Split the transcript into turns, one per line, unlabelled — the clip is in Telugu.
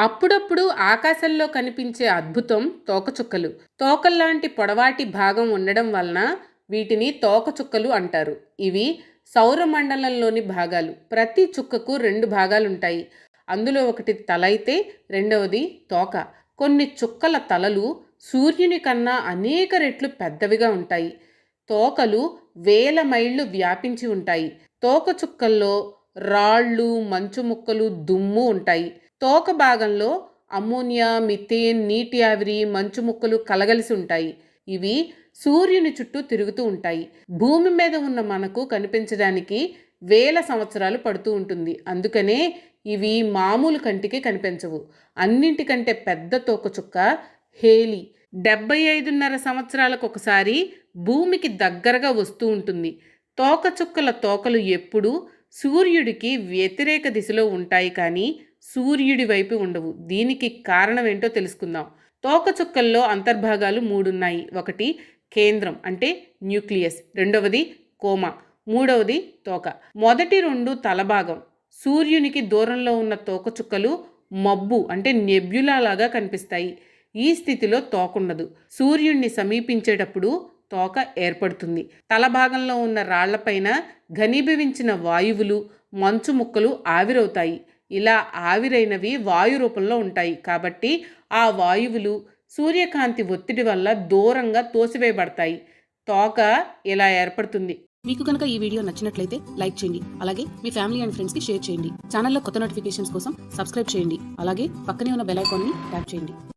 అప్పుడప్పుడు ఆకాశంలో కనిపించే అద్భుతం తోకచుక్కలు. తోకల్లాంటి పొడవాటి భాగం ఉండడం వలన వీటిని తోకచుక్కలు అంటారు. ఇవి సౌరమండలంలోని భాగాలు. ప్రతి చుక్కకు రెండు భాగాలుంటాయి. అందులో ఒకటి తల అయితే రెండవది తోక. కొన్ని చుక్కల తలలు సూర్యుని కన్నా అనేక రెట్లు పెద్దవిగా ఉంటాయి. తోకలు వేల మైళ్ళు వ్యాపించి ఉంటాయి. తోక చుక్కల్లో రాళ్ళు మంచు ముక్కలు దుమ్ము ఉంటాయి. తోక భాగంలో అమ్మోనియా మిథేన్ నీటి ఆవిరి మంచు ముక్కలు కలగలిసి ఉంటాయి. ఇవి సూర్యుని చుట్టూ తిరుగుతూ ఉంటాయి. భూమి మీద ఉన్న మనకు కనిపించడానికి వేల సంవత్సరాలు పడుతూ ఉంటుంది. అందుకనే ఇవి మామూలు కంటికి కనిపించవు. అన్నింటికంటే పెద్ద తోకచుక్క హేలీ. డెబ్బై ఐదున్నర సంవత్సరాలకు ఒకసారి భూమికి దగ్గరగా వస్తూ ఉంటుంది. తోకచుక్కల తోకలు ఎప్పుడూ సూర్యుడికి వ్యతిరేక దిశలో ఉంటాయి కానీ సూర్యుడి వైపు ఉండవు. దీనికి కారణం ఏంటో తెలుసుకుందాం. తోకచుక్కల్లో అంతర్భాగాలు మూడున్నాయి. ఒకటి కేంద్రం అంటే న్యూక్లియస్. రెండవది కోమ. మూడవది తోక. మొదటి రెండు తలభాగం. సూర్యునికి దూరంలో ఉన్న తోకచుక్కలు మబ్బు అంటే నెబ్యులాగా లాగా కనిపిస్తాయి. ఈ స్థితిలో తోకుండదు. సూర్యుణ్ణి సమీపించేటప్పుడు తోక ఏర్పడుతుంది. తలభాగంలో ఉన్న రాళ్ళపైన ఘనీభవించిన వాయువులు మంచు ముక్కలు ఆవిరవుతాయి. ఇలా ఆవిరైనవి వాయు రూపంలో ఉంటాయి. కాబట్టి ఆ వాయువులు సూర్యకాంతి ఒత్తిడి వల్ల దూరంగా తోసివేయబడతాయి. తోక ఇలా ఏర్పడుతుంది.
మీకు కనుక ఈ వీడియో నచ్చినట్లయితే లైక్ చేయండి. అలాగే మీ ఫ్యామిలీ అండ్ ఫ్రెండ్స్కి షేర్ చేయండి. ఛానల్లో కొత్త నోటిఫికేషన్స్ కోసం సబ్స్క్రైబ్ చేయండి. అలాగే పక్కనే ఉన్న బెల్ ఐకాన్ని ట్యాప్ చేయండి.